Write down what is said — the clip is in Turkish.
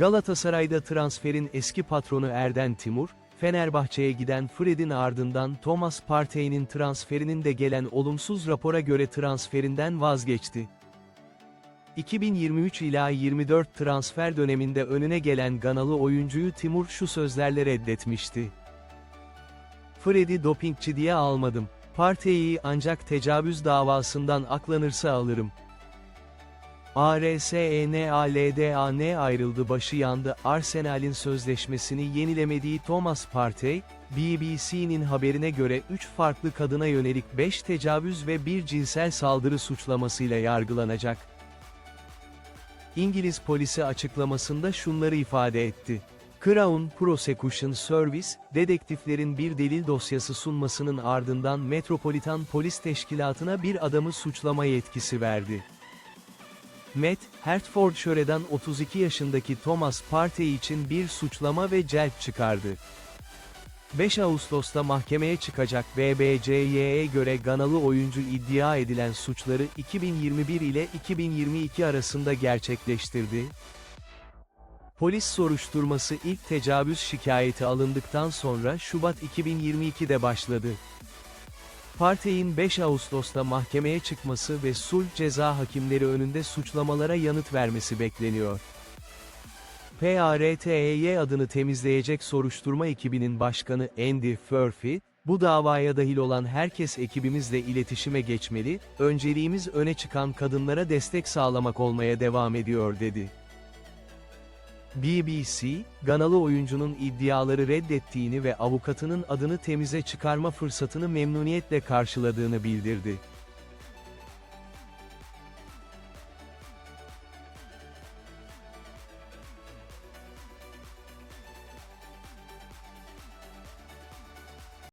Galatasaray'da transferin eski patronu Erden Timur, Fenerbahçe'ye giden Fred'in ardından Thomas Partey'nin transferinin de gelen olumsuz rapora göre transferinden vazgeçti. 2023 ila 24 transfer döneminde önüne gelen Ganalı oyuncuyu Timur şu sözlerle reddetmişti. Fred'i dopingçi diye almadım. Partey'i ancak tecavüz davasından aklanırsa alırım. ARSENALDAN ayrıldı başı yandı Arsenal'in sözleşmesini yenilemediği Thomas Partey, BBC'nin haberine göre 3 farklı kadına yönelik 5 tecavüz ve bir cinsel saldırı suçlamasıyla yargılanacak. İngiliz polisi açıklamasında şunları ifade etti. Crown Prosecution Service, dedektiflerin bir delil dosyası sunmasının ardından Metropolitan Polis Teşkilatı'na bir adamı suçlama yetkisi verdi. Met, Hertfordshire'dan 32 yaşındaki Thomas Partey için bir suçlama ve celp çıkardı. 5 Ağustos'ta mahkemeye çıkacak BBCY'ye göre Ganalı oyuncu iddia edilen suçları 2021 ile 2022 arasında gerçekleştirdi. Polis soruşturması ilk tecavüz şikayeti alındıktan sonra Şubat 2022'de başladı. Partey'in 5 Ağustos'ta mahkemeye çıkması ve sulh ceza hakimleri önünde suçlamalara yanıt vermesi bekleniyor. PRTEY adını temizleyecek soruşturma ekibinin başkanı Andy Furphy, bu davaya dahil olan herkes ekibimizle iletişime geçmeli, önceliğimiz öne çıkan kadınlara destek sağlamak olmaya devam ediyor dedi. BBC, Ganalı oyuncunun iddiaları reddettiğini ve avukatının adını temize çıkarma fırsatını memnuniyetle karşıladığını bildirdi.